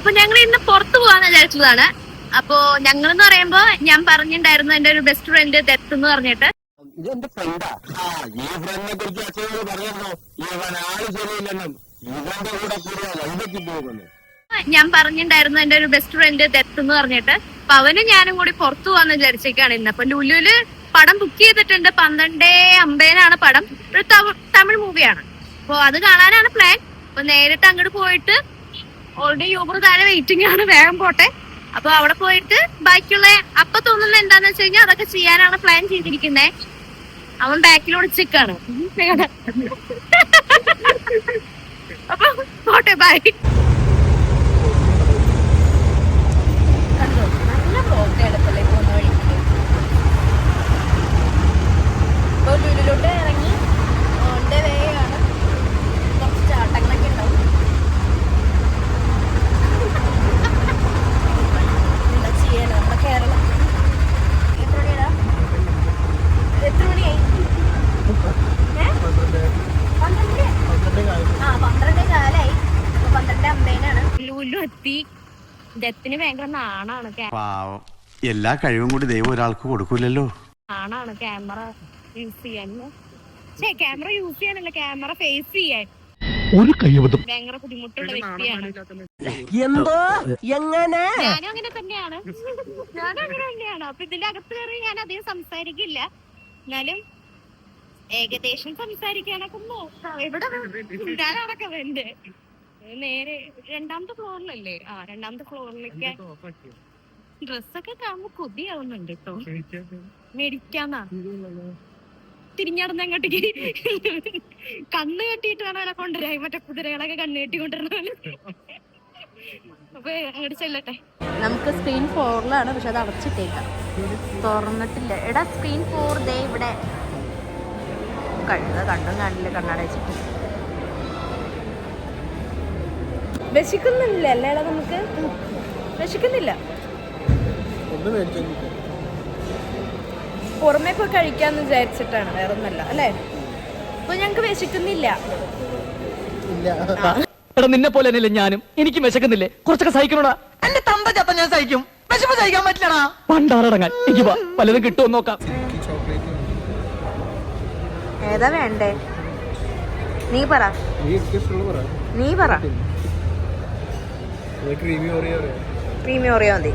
അപ്പൊ ഞങ്ങൾ ഇന്ന് പുറത്തു പോകാന്ന് വിചാരിച്ചതാണ്. അപ്പോ ഞങ്ങൾ എന്ന് പറയുമ്പോ ഞാൻ പറഞ്ഞിട്ടുണ്ടായിരുന്നു എന്റെ ഒരു ബെസ്റ്റ് ഫ്രണ്ട് ദത്ത് എന്ന് പറഞ്ഞിട്ട്. ഇത് എന്റെ ഫ്രണ്ടാ ആ ഈ ഫ്രണ്ടിനെ കുറിച്ച് അച്ഛനോട് പറഞ്ഞല്ലോ ഇവൻ ആൾ ശരിയില്ലെന്നും ഇവന്റെ കൂടെ കൂടെ വഴിതെറ്റി പോകുന്നു. ഞാൻ പറഞ്ഞിട്ടുണ്ടായിരുന്നു എന്റെ ഒരു ബെസ്റ്റ് ഫ്രണ്ട് ദത്ത് എന്ന് പറഞ്ഞിട്ട്. അപ്പൊ അവനും ഞാനും കൂടി പുറത്തു പോകാന്ന് വിചാരിച്ചേക്കാണ് ഇന്ന്. അപ്പൊ ലുലുൽ പടം ബുക്ക് ചെയ്തിട്ടുണ്ട്. പന്ത്രണ്ടേ അമ്പതിനാണ് പടം. ഒരു തമിഴ് മൂവിയാണ് അപ്പൊ അത് കാണാനാണ് പ്ലാൻ അപ്പൊ നേരിട്ട് അങ്ങോട്ട് പോയിട്ട് ഓൾറെഡി യൂബർ താഴെ വെയിറ്റിംഗ് ആണ് വേഗം പോട്ടെ. അപ്പൊ അവിടെ പോയിട്ട് ബാക്കിയുള്ള അപ്പൊ തോന്നുന്നത് എന്താന്ന് വെച്ച് കഴിഞ്ഞാൽ അതൊക്കെ ചെയ്യാനാണ് പ്ലാൻ ചെയ്തിരിക്കുന്നത് അവൻ ബാക്കിൽ ചിക്കാണ് അപ്പൊ പോട്ടെ ബൈ നല്ല എടുത്തല്ലേ പോകുന്ന വഴിക്ക് ഇപ്പോൾ ലുലുലോട്ട് ഇറങ്ങി ഓൺ ദ വേ ആണ് കുറച്ച് ചാട്ടങ്ങളൊക്കെ ഉണ്ടാവും എന്താ ചെയ്യാനാ നമ്മുടെ കേരളം എത്ര മണിയാ എത്ര മണിയായി ഏ? പന്ത്രണ്ട് ആ പന്ത്രണ്ട് കാലായി ഇപ്പൊ പന്ത്രണ്ട് അമ്പതിനാണ് ലുലു എത്തി ദത്തിന് ഭയങ്കര നാണാണ് പാവം. എല്ലാ കഴിവും കൂടി ദൈവം ഒരാൾക്ക് കൊടുക്കൂലല്ലോ. നാണാണ് ക്യാമറ യൂസ് ചെയ്യാൻ. ഛേ ക്യാമറ യൂസ് ചെയ്യാനല്ല ക്യാമറ ഫേസ് ചെയ്യാൻ. ഒരു കയ്യബദ്ധം ഭയങ്കര ബുദ്ധിമുട്ടുള്ള വ്യക്തിയാണ്. എന്തോ? എങ്ങനെ? ഞാനും അങ്ങനെ തന്നെയാണ്. ഞാനും അങ്ങനെ തന്നെയാണ്. അപ്പൊ ഇതിന്റെ അകത്ത് കയറി ഞാൻ അധികം സംസാരിക്കില്ല. എന്നാലും ഏകദേശം സംസാരിക്കാനൊക്കെ നോക്കാം. എവിടെ ഞാനടക്കം എന്റെ നേരെ രണ്ടാമത്തെ ഫ്ലോറിലല്ലേ? ആ രണ്ടാമത്തെ ഫ്ലോറിലേക്ക് ഡ്രസ്സൊക്കെ കാണുമ്പോ കൊതിയാവുന്നുണ്ട് കേട്ടോ മേടിക്കാന്നാ. തിരിഞ്ഞടന്ന് അങ്ങോട്ടേക്ക്. കണ്ണ് കെട്ടിട്ട് വേണം അവരെ കൊണ്ടുവരാൻ. മറ്റേ കുതിരകളൊക്കെ കണ്ണ് കെട്ടി കൊണ്ടുവരണ അപ്പൊ അങ്ങോട്ട് ചെല്ലട്ടെ. നമുക്ക് സ്ക്രീൻ ഫോറിലാണ് പക്ഷെ അത് അടച്ചിട്ടേക്കാം. തുറന്നിട്ടില്ല. എടാ സ്ക്രീൻ ഫോർ ദേ ഇവിടെ. കഴുത കണ്ടും കാണില്ല കണ്ണട വിശക്കുന്നില്ല അല്ലേടാ നമുക്ക് വിശക്കുന്നില്ല. പുറമേ പോയി കഴിക്കാന്ന് വിചാരിച്ചിട്ടാണ് വേറെ ഒന്നല്ല അല്ലേ? അപ്പൊ ഞങ്ങക്ക് വിശക്കുന്നില്ല. എടാ നിന്നെ പോലെ തന്നെയല്ലേ ഞാനും. എനിക്ക് വിശക്കുന്നില്ലേ? കുറച്ചൊക്കെ സഹിക്കണോടാ? എന്റെ തന്ത ചത്ത ഞാൻ സഹിക്കും. വിശപ്പ് സഹിക്കാൻ പറ്റില്ലടാ. പണ്ടാറടങ്ങാൻ. എനിക്ക് വാ പലതും കിട്ടുമെന്ന് നോക്കാം. ഏതാ വേണ്ടേ? നീ പറ. നീ പറ. ക്രീമി ഓറിയോ മതി.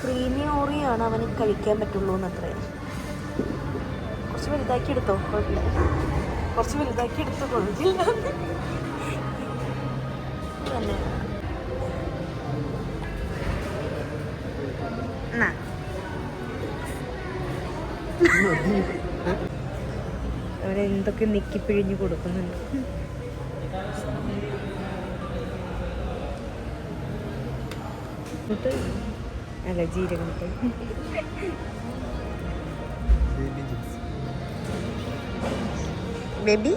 ക്രീമി ഓറിയോ ആണ് അവന് കഴിക്കാൻ പറ്റുള്ളൂ എന്നത്രേ. കുറച്ച് വലുതാക്കി എടുത്തോ കുഴപ്പമില്ല. കുറച്ച് വലുതാക്കി എടുത്തോ കുഴപ്പമില്ല. തന്നെ അവരെന്തൊക്കെ അവന് എന്തൊക്കെ നെക്കി പിഴിഞ്ഞു കൊടുക്കുന്നുണ്ട്. അല്ല ജീരകം ബേബി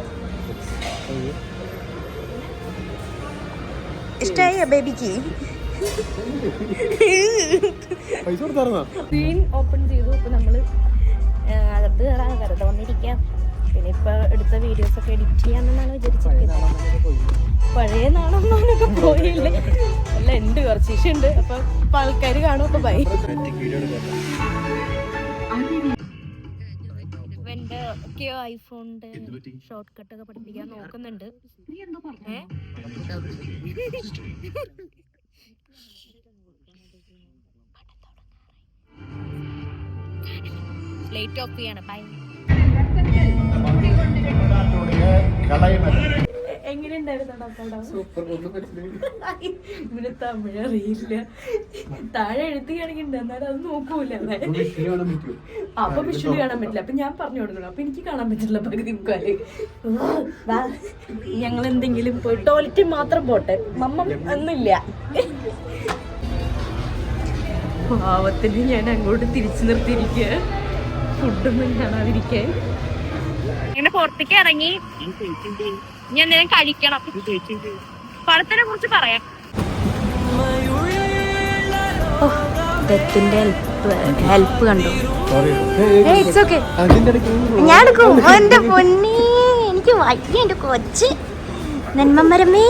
ഇഷ്ടായ ബേബിക്ക്? സ്ക്രീൻ ഓപ്പൺ ചെയ്തു ഇപ്പൊ നമ്മൾ അകത്ത് കയറാൻ വെറുതെ വന്നിരിക്കാം. പിന്നെ ഇപ്പൊ എടുത്ത വീഡിയോസ് ഒക്കെ എഡിറ്റ് ചെയ്യാമെന്നാണ് വിചാരിച്ചിരിക്കുന്നത്. പഴയ നാണൊന്നൊക്കെ പോയില്ലേ? അല്ല ഉണ്ട് കുറച്ച് ഇഷ്യൂ ഉണ്ട്. അപ്പൊ ഇപ്പൊ ആൾക്കാർ കാണും അപ്പൊ ബൈ ഇവന്റെ ഒക്കെയോ ഐഫോണിന്റെ ഷോർട്ട് കട്ട് ഒക്കെ പഠിപ്പിക്കാൻ നോക്കുന്നുണ്ട്. ലേറ്റ് ലൈറ്റ് ഓഫ് ചെയ്യാണ്. ബൈ ഇവന് തമിഴ് അറിയില്ല. താഴെ എഴുത്തുകയാണെങ്കിൽ എന്നാലും അത് നോക്കൂല. അപ്പൊ വിഷു കാണാൻ പറ്റില്ല. അപ്പൊ ഞാൻ പറഞ്ഞു കൊടുക്കണം. അപ്പൊ എനിക്ക് കാണാൻ പറ്റില്ല പകുതി മുക്കാൽ ഞങ്ങൾ എന്തെങ്കിലും പോയി ടോയ്ലറ്റ് മാത്രം പോട്ടെ. മമ്മ ഒന്നുമില്ല. പാവത്തിന് ഞാൻ അങ്ങോട്ട് തിരിച്ചു നിർത്തിയിരിക്കുക ഫുഡൊന്നും കാണാതിരിക്കാൻ. ഇങ്ങനെ പുറത്തേക്ക് ഇറങ്ങി. ഇനി എന്തെങ്കിലും കഴിക്കണം. പടത്തിനെ കുറിച്ച് പറയാം. ഹെൽപ്പ് ഹെൽപ്പ് കണ്ടു. ഇറ്റ്സ് ഓക്കെ ഞാൻ എടുക്കും. എന്റെ പൊന്നി എനിക്ക് വയ്യ എന്റെ കൊച്ച്. നന്മമരമേ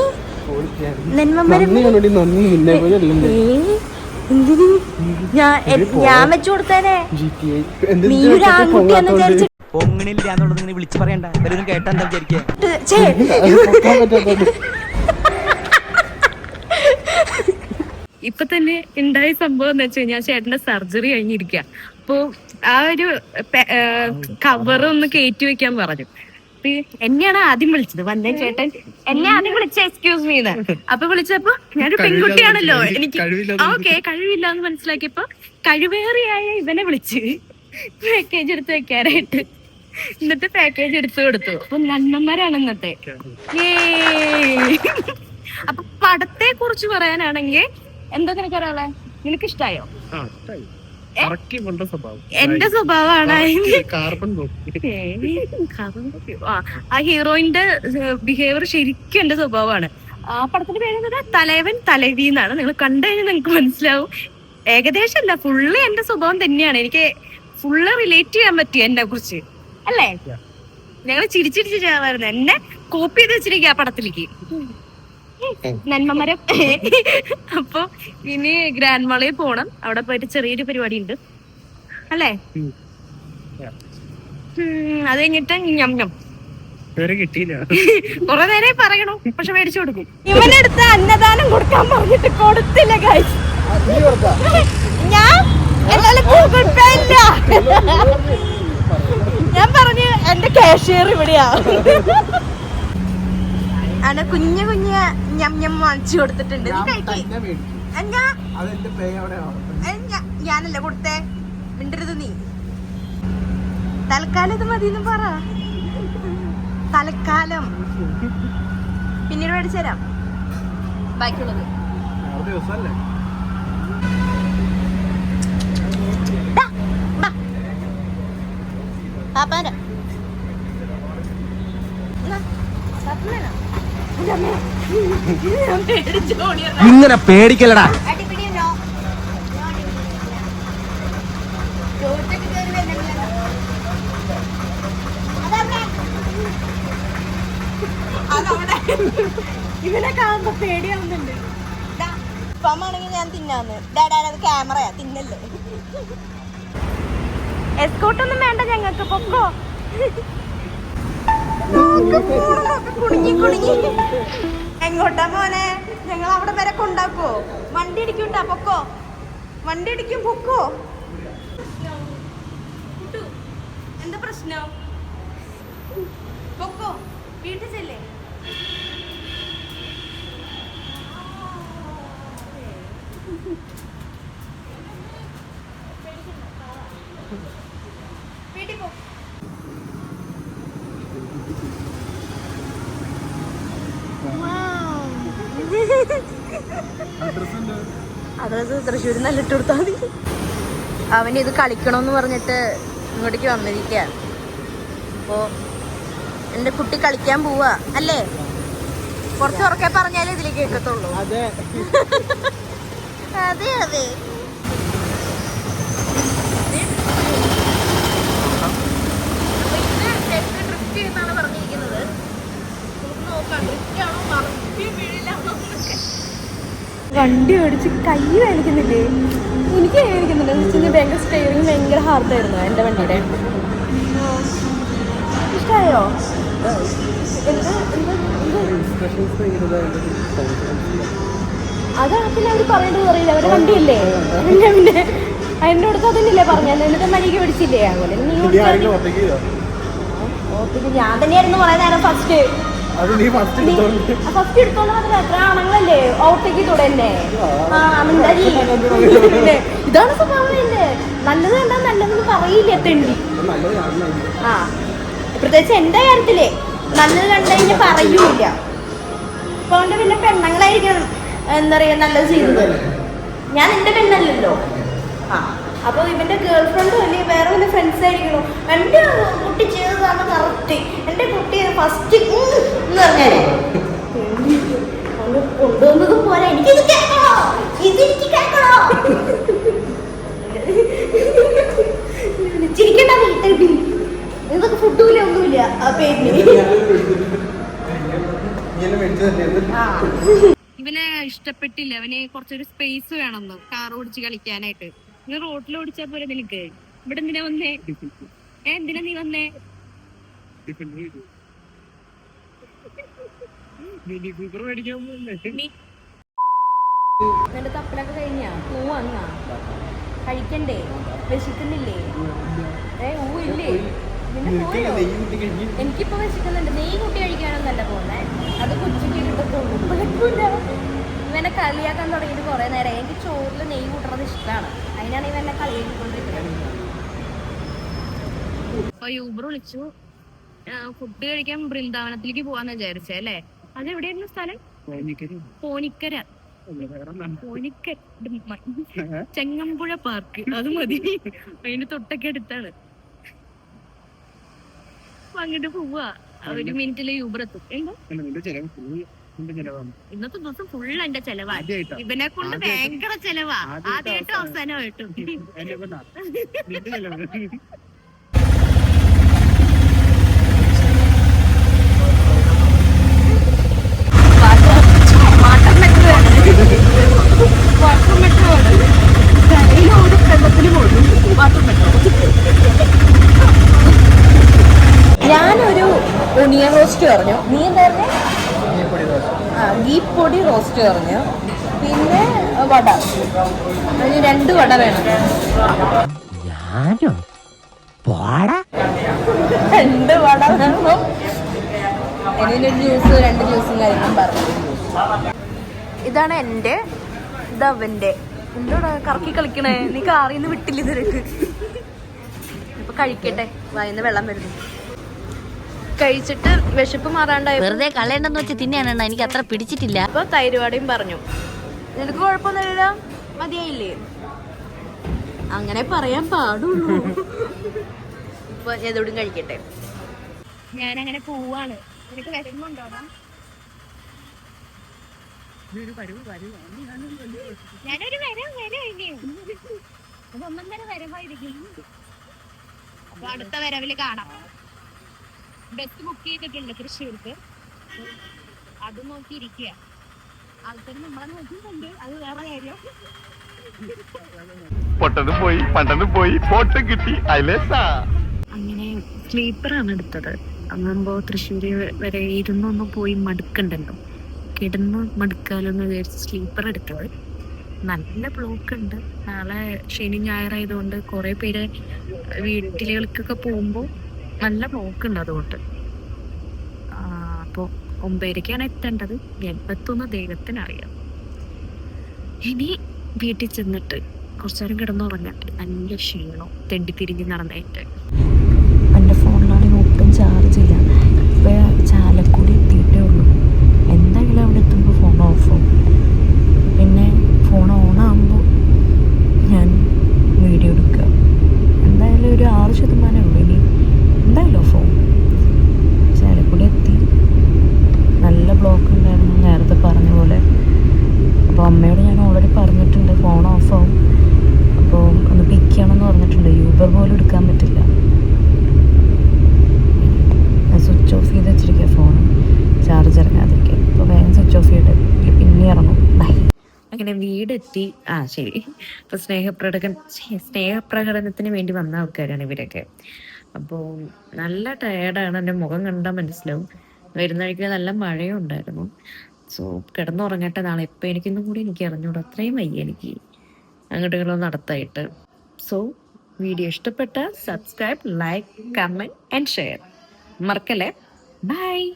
ഞാൻ ഞാൻ വെച്ചു കൊടുത്തേനെ നീ ഒരു ആൺകുട്ടിയാന്ന് പൊങ്ങണില്ല എന്നുള്ളത് ഇങ്ങനെ വിളിച്ചു പറയണ്ട. ഇവരൊന്നും കേട്ടാ എന്താ ഇപ്പൊ തന്നെ ഉണ്ടായ സംഭവം എന്ന് വെച്ച് കഴിഞ്ഞാൽ ചേട്ടന്റെ സർജറി കഴിഞ്ഞിരിക്കുക അപ്പൊ ആ ഒരു കവർ ഒന്ന് കയറ്റി വെക്കാൻ പറഞ്ഞു. എന്നെയാണ് ആദ്യം വിളിച്ചത്. വന്നേ ചേട്ടൻ. എന്നെ ആദ്യം വിളിച്ച എക്സ്ക്യൂസ് മീ അപ്പൊ വിളിച്ചപ്പോ ഞാനൊരു പെൺകുട്ടിയാണല്ലോ. എനിക്ക് ഓക്കെ കഴിവില്ല എന്ന് മനസ്സിലാക്കിയപ്പോ കഴിവേറിയായ ഇവനെ വിളിച്ച് പാക്കേജ് എടുത്ത് വെക്കാനായിട്ട്. എന്നിട്ട് പാക്കേജ് എടുത്തു കൊടുത്തു. അപ്പൊ നന്മന്മാരാണ് ഇന്നത്തെ! അപ്പൊ പടത്തെ കുറിച്ച് പറയാനാണെങ്കിൽ എന്താ നിനക്ക് അറിയാളെ നിനക്ക് ഇഷ്ടായോ. എന്റെ സ്വഭാവമാണ്? ആ ഹീറോയിന്റെ ബിഹേവിയർ ശരിക്കും എന്റെ സ്വഭാവമാണ്. ആ പടത്തിന്റെ പേര് തലവൻ തലവി എന്നാണ്. നിങ്ങൾ കണ്ടു കഴിഞ്ഞാൽ നിങ്ങൾക്ക് മനസ്സിലാവും. ഏകദേശം അല്ല ഫുള്ള് എന്റെ സ്വഭാവം തന്നെയാണ്. എനിക്ക് ഫുള്ള് റിലേറ്റ് ചെയ്യാൻ പറ്റിയ എന്നെ കുറിച്ച്. അല്ലേ? ഞങ്ങൾ ചിരിച്ചിരിച്ച് ചെയ്യാമായിരുന്നു എന്നെ കോപ്പി ചെയ്ത് വെച്ചിരിക്കുക ആ പടത്തിലേക്ക്. നന്മമരം. അപ്പൊ ഇനി ഗ്രാൻഡ് മാളിൽ പോണം. അവിടെ പോയിട്ട് ചെറിയൊരു പരിപാടി ഉണ്ട് അല്ലേ അത് കഴിഞ്ഞിട്ട് ഞം കുറെ നേരം പറയണു. പക്ഷെ മേടിച്ചു കൊടുക്കും. ഇവനെടുത്ത് അന്നദാനം കൊടുക്കാൻ പറഞ്ഞിട്ട് കൊടുത്തില്ല ഗൈസ് ഞാൻ ഗൂഗിൾ പേ ഇല്ല. ഞാൻ പറഞ്ഞു എന്റെ കാഷ്യർ ഇവിടെയാ. അങ്ങനെ കുഞ്ഞു കുഞ്ഞ് ഞം ഞം വാങ്ങിച്ചു കൊടുത്തിട്ടുണ്ട്. ഞാനല്ലേ കൊടുത്തേ? മിണ്ടരുത് നീ. തൽക്കാലം ഇത് മതി പറ. തൽക്കാലം. പിന്നീട് മേടിച്ചു തരാം. ബാക്കിയുള്ളത് ദാ, ബാ. പാപ്പാന്റെ. എന്നാ, പാപ്പനേനാ? എന്റെ അമ്മേ. ഞാൻ പേടിച്ച് ഓടിയതാ. ഇങ്ങനെ പേടിക്കലടാ അടിപിടിയുണ്ടോ? ഞാൻ അടിപിടിയൊന്നുമില്ല. ചോദിച്ചിട്ട് കേറി വരുന്നില്ലല്ലോ. ഇങ്ങനെ അതവിടെ. ഇവനെ കാണുമ്പോ പേടിയാവുന്നുണ്ട്. പമാണെങ്കിൽ ഞാൻ തിന്നാന്ന്. ഡാഡാ അത് ക്യാമറയാ തിന്നല്ലേ? എസ്കോട്ടൊന്നും വേണ്ട ഞങ്ങൾക്ക് പൊക്കോ? കുടുങ്ങി കുടുങ്ങി. എങ്ങോട്ടാ മോനെ? ഞങ്ങൾ അവിടെ വരെ കൊണ്ടാക്കോ? വണ്ടി ഇടിക്കുണ്ടാ പൊക്കോ? വണ്ടി ഇടിക്കും പൊക്കോ? കുട്ടു, എന്താ പ്രശ്നം? പൊക്കോ വീട്ടിൽ ചെല്ലേ? അഡ്രസ് തൃശ്ശൂർ നല്ല ഇട്ട് കൊടുത്താൽ മതി. അവൻ ഇത് കളിക്കണമെന്ന് പറഞ്ഞിട്ട് ഇങ്ങോട്ടേക്ക് വന്നിരിക്കുകയാണ് അപ്പോൾ എന്റെ കുട്ടി കളിക്കാൻ പോവാ. അല്ലേ? കുറച്ച് ഉറക്കെ പറഞ്ഞാലേ ഇതിലേക്ക് കേൾക്കത്തുള്ളൂ. അതെ. അതെ അതെ. വണ്ടി ഓടിച്ച് കൈ വേണിക്കുന്നില്ലേ എനിക്ക് വേണിക്കുന്നില്ല എന്ന് വെച്ചാൽ ഭയങ്കര സ്റ്റെയറിങ് ഭയങ്കര ഹാർഡായിരുന്നു എന്റെ വണ്ടിയുടെ. ഇഷ്ടമായോ അതാ അതാണ് പിന്നെ അവർ പറയേണ്ടത് അറിയില്ല. അവരുടെ വണ്ടിയല്ലേ? പിന്നെ പിന്നെ. അതിന്റെ അടുത്ത് അതന്നെയല്ലേ പറഞ്ഞത്. എന്നിട്ട് മണിക്ക് പിടിച്ചില്ലേ? അതുപോലെ. നീ ഞാൻ തന്നെയായിരുന്നു നേരം ഫസ്റ്റ് അത് നീ ഫസ്റ്റ് ഫസ്റ്റ് എടുത്തോണ്ട് വന്നത് എത്ര ആണുങ്ങളല്ലേ ഔട്ടേക്ക് തുടന്നെ ഇതാണ് സ്വഭാവം എന്റെ നല്ലത് കണ്ടാ നല്ലതെന്ന് പറയില്ല തെണ്ടി ആ പ്രത്യേകിച്ച് എന്റെ കാര്യത്തിലേ നല്ലത് കണ്ടു കഴിഞ്ഞാൽ പറയൂല അതുകൊണ്ട് പിന്നെ പെണ്ണുങ്ങളായിരിക്കണം എന്താ പറയാ നല്ലത് ചെയ്യുന്നത് ഞാൻ എന്റെ പെണ്ണല്ലല്ലോ ആ അപ്പൊ ഇവന്റെ ഗേൾ ഫ്രണ്ടും അല്ലെങ്കിൽ വേറെ വല്ല ഫ്രണ്ട്സ് ആയിരിക്കണം? എന്റെ കുട്ടി ചെയ്തതാണ് കറക്റ്റ്. എന്റെ കുട്ടി ഫസ്റ്റ് എന്ന് പറഞ്ഞാലേ. അവന് കൊണ്ടുവന്നതും പോലെ എനിക്കിത് കേൾക്കണോ? ഇതെനിക്ക് കേൾക്കണോ? ചിരിക്കണ്ട നീ ഇതൊക്കെ ഫുഡുമില്ല ഒന്നുമില്ല ആ പേരിന് ഇവനെ ഇഷ്ടപ്പെട്ടില്ല. അവന് കുറച്ചൊരു സ്പേസ് വേണമെന്ന് കാർ ഓടിച്ച് കളിക്കാനായിട്ട്. നീ റോട്ടിൽ ഓടിച്ചാ പോലെ നിനക്ക്? ഇവിടെ എന്തിനാ വന്നേ? ഏ എന്തിനാ നീ വന്നേ? നീ നിന്റെ തപ്പലൊക്കെ കഴിഞ്ഞാ? പൂവാന്നാ കഴിക്കണ്ടേ? വിശക്കുന്നില്ലേ? ഏ ഊ ഇല്ലേ? എനിക്കിപ്പോ വിശക്കുന്നുണ്ട് നെയ് കുട്ടി കഴിക്കാനൊന്നല്ല പോന്നെ. അത് കൊച്ചിക്ക് കിട്ടത്തുള്ളൂ കുഴപ്പമില്ല. ഇവനെ കളിയാക്കാൻ തുടങ്ങിയിട്ട് കുറെ നേരം. എനിക്ക് ചോറിൽ നെയ്യ് കൂട്ടുന്നത് ഇഷ്ടമാണ്. അതിനാണ് ഇവനെ കളിയാക്കിക്കൊണ്ടിരിക്കുന്നത്. അപ്പൊ യൂബർ വിളിച്ചു. ഫുഡ് കഴിക്കാൻ ബൃന്ദാവനത്തിലേക്ക് പോവാന്ന് വിചാരിച്ചേ അല്ലേ? അത് എവിടെയായിരുന്നു സ്ഥലം? പോനിക്കര പോനിക്കര ചെങ്ങമ്പുഴ പാർക്ക്. അത് മതി. അതിന്റെ തൊട്ടൊക്കെ അടുത്താണ്. അങ്ങോട്ട് പോവാ. ഒരു മിനിറ്റിൽ യൂബർ എത്തും. എന്താ? ഇന്നത്തെ ദിവസം ഫുൾ എന്റെ ചെലവാ. ഇവനെ കൊണ്ട് ഭയങ്കര ചെലവാ. ആദ്യമായിട്ടും അവസാനമായിട്ടും. ഞാനൊരു ഒണിയൻ റോസ്റ്റ് പറഞ്ഞു. നീ തന്നെ ആ ഗീപ്പൊടി റോസ്റ്റ് പറഞ്ഞു. പിന്നെ വട. അതിന് രണ്ട് വട വേണം. രണ്ട് വട വേണം. അതിന് ജ്യൂസ് രണ്ട് ജ്യൂസും കാര്യങ്ങളും പറഞ്ഞു. ഇതാണ് എന്റെ ഇതവന്റെ എന്തോടാ കറക്കി കളിക്കണേ? നീ കാറിന്ന് വിട്ടില്ല ഇതിലേക്ക് ഇപ്പൊ കഴിക്കട്ടെ. വായിന്ന് വെള്ളം വരുന്നു. കഴിച്ചിട്ട് വിശപ്പ് മാറാണ്ടായി. വെറുതെ കളയണ്ടെന്ന് വെച്ച് തിന്നെയാണ് എനിക്ക് അത്ര പിടിച്ചിട്ടില്ല. അപ്പൊ തൈരുവാടയും പറഞ്ഞു. നിനക്ക് കുഴപ്പമൊന്നുമില്ല മതിയായില്ലേ? അങ്ങനെ പറയാൻ പാടുള്ളൂ. ഇപ്പൊ എതോടും കഴിക്കട്ടെ. ഞാൻ അങ്ങനെ പോവാണ്. നിനക്ക് വിഷമമുണ്ടോടാ ഞാനൊരു വരം വരം ഇനിയും ഒന്നൊന്നര വരവായിരിക്കും. അപ്പൊ അടുത്ത വരവിൽ കാണാം. ബസ് ബുക്ക് ചെയ്തിട്ടുണ്ട് തൃശ്ശൂർക്ക്. അത് നോക്കിയിരിക്കുക ആൾക്കാർ നമ്മളെ നോക്കുന്നുണ്ട്. അത് വേറെ കാര്യം. പൊട്ടനും പോയി പണ്ടനും പോയി. പൊട്ട് കിട്ടി. അയലേസാ. അങ്ങനെ സ്ലീപ്പറാണ് എടുത്തത്. അതാകുമ്പോ തൃശ്ശൂര് വരെ ഇരുന്നൊന്ന് പോയി മടുക്കണ്ടല്ലോ. കിടന്ന് മടുക്കാലോന്ന് വിചാരിച്ച് സ്ലീപ്പർ എടുത്തത്. നല്ല ബ്ലോക്ക് ഉണ്ട് നാളെ ശനി ഞായറായതുകൊണ്ട് കുറെ പേര് വീട്ടിലേക്കൊക്കെ പോകുമ്പോൾ നല്ല പോക്കുണ്ട് അതുകൊണ്ട്. അപ്പോൾ ഒമ്പതരയ്ക്കാണ് എത്തേണ്ടത്. എൺപത്തൊന്ന് ദൈവത്തിനറിയാം. ഇനി വീട്ടിൽ ചെന്നിട്ട് കുറച്ചു നേരം കിടന്നുറങ്ങട്ടെ. നല്ല ക്ഷീണം. തെണ്ടിത്തിരിഞ്ഞ് നടന്നേറ്റ് എന്റെ ഫോണിലാണെങ്കിൽ ഒട്ടും ചാർജ് ഇല്ല ഇപ്പോൾ ചാലക്കുടി എത്തിയിട്ടേ ഉള്ളൂ എന്തായാലും അവിടെ എത്തുമ്പോൾ ഫോൺ ഓഫാവും പിന്നെ ഫോൺ ഓണാകുമ്പോൾ ഞാൻ വീഡിയോ എടുക്കുക എന്തായാലും ഒരു ആറ് ശതമാനമേ ഉള്ളൂ ഇനി എന്തായാലും ഓഫാവും ചാലക്കുടി എത്തി നല്ല ബ്ലോക്ക് ഉണ്ടായിരുന്നു നേരത്തെ പറഞ്ഞ പോലെ അപ്പോൾ അമ്മയോട് ഞാൻ ഓൾറെഡി പറഞ്ഞിട്ടുണ്ട് ഫോൺ ഓഫാവും അപ്പോൾ ഒന്ന് പിക്ക് ചെയ്യണമെന്ന് പറഞ്ഞിട്ടുണ്ട് യൂബർ പോലും എടുക്കാൻ പറ്റില്ല സ്വിച്ച് ഓഫ് ചെയ്ത് വെച്ചിരിക്കുക ഫോൺ ചാർജ് ഇറങ്ങാതിരിക്കുക അപ്പോൾ വേഗം സ്വിച്ച് ഓഫ് ചെയ്തിട്ട് ഇതിൽ പിന്നെ ഇറങ്ങും ബൈ അങ്ങനെ വീടെത്തി. ആ ശരി. അപ്പൊ സ്നേഹപ്രകടനം സ്നേഹപ്രകടനത്തിന് വേണ്ടി വന്ന ആൾക്കാരാണ് ഇവരൊക്കെ. അപ്പോൾ നല്ല ടയേർഡാണ് എന്റെ മുഖം കണ്ടാൽ മനസ്സിലാവും. വരുന്ന വഴിക്ക് നല്ല മഴയും ഉണ്ടായിരുന്നു. സോ കിടന്നുറങ്ങട്ടെ നാളെ. എപ്പോൾ എനിക്കൊന്നും കൂടി എനിക്ക് അറിഞ്ഞൂടാ. അത്രയും വയ്യ എനിക്ക് അങ്ങോട്ട് ഇങ്ങോട്ട് നടത്തായിട്ട്. സോ വീഡിയോ ഇഷ്ടപ്പെട്ട subscribe like comment and share. മറക്കല്ലേ? ബൈ.